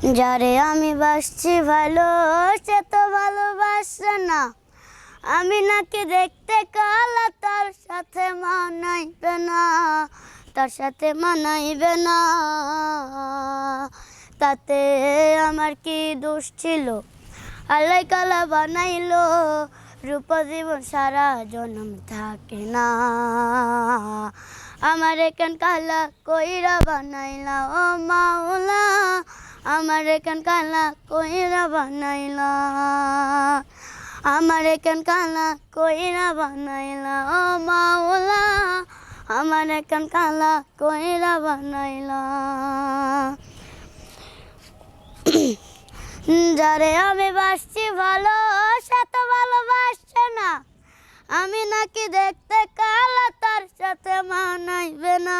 যারে আমি বাসছি ভালো, সে তো ভালোবাসে না। আমি নাকি দেখতে কালা, তার সাথে মানাইবে না, তার সাথে মানাইবে না। তাতে আমার কি দোষ ছিল? আল্লাহ কালা বানাইলো, রূপ জীবন সারা জন্ম থাকে না। আমার এখান কালা কইরা বানাইলা, ও মাওলা। আমার এখান কালা কইরা বানাইলা? আমার এখান কালা কইরা বানাইলা? ও মাওলা, আমার এখান কালা কইরা বানাইলা? যারে আমি বাসছি ভালো, সে তো ভালোবাসছে না। আমি নাকি দেখতে কালা, তার সাথে মানাইবে না।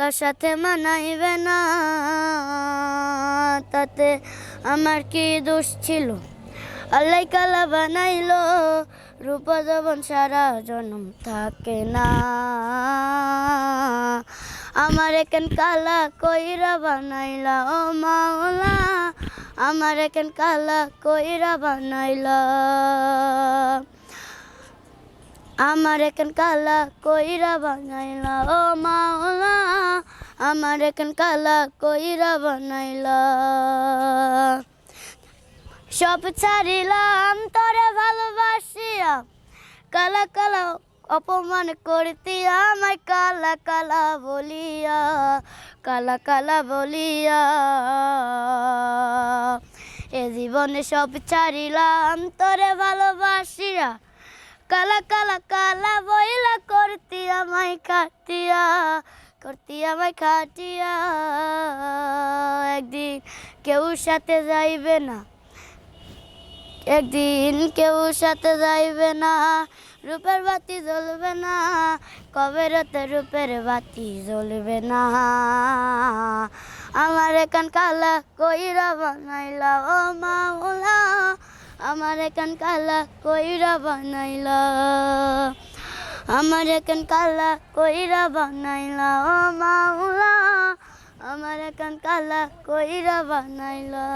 তার সাথে মানাইবে না। তাতে আমার কি দোষ ছিল? আল্লাহ কালা বানাইলো, রূপ যবন সারা জন্ম থাকে না। আমার এখান কালা কইরা বানাইলা, ও মাওলা। আমার এখান কালা কইরা বানাইলা। আমার এখান কালা কইরা বানাইলা, ও মাওলা। আমার এখান কালা কইরা বানাইলা। সব ছাড়িলাম, তোরে ভালোবাসিয়া। কালা কালা অপমান করতি আমায় কালা কালা বলিয়া, কালা কালা বলিয়া। এ জীবনে সব ছাড়িলাম, তোরে ভালোবাসিয়া। কালা কালা কালা বইলা করতি আমায় খাটিয়া করতি আমায় খাটিয়া। একদিন কেউ সাথে যাইবে না। একদিন কেউ সাথে যাইবে না। রূপের বাতি জ্বলবে না। কবে রাতে রূপের বাতি জ্বলবে না। আমার এখান কালা কইরা বানাইলা ও মাওলা। আমার এখান কালা কইরা বানাইলা। আমার এখান কালা কইরা বানাইলা ও মাওলা। আমার এখান কালা কইরা বানাইলা।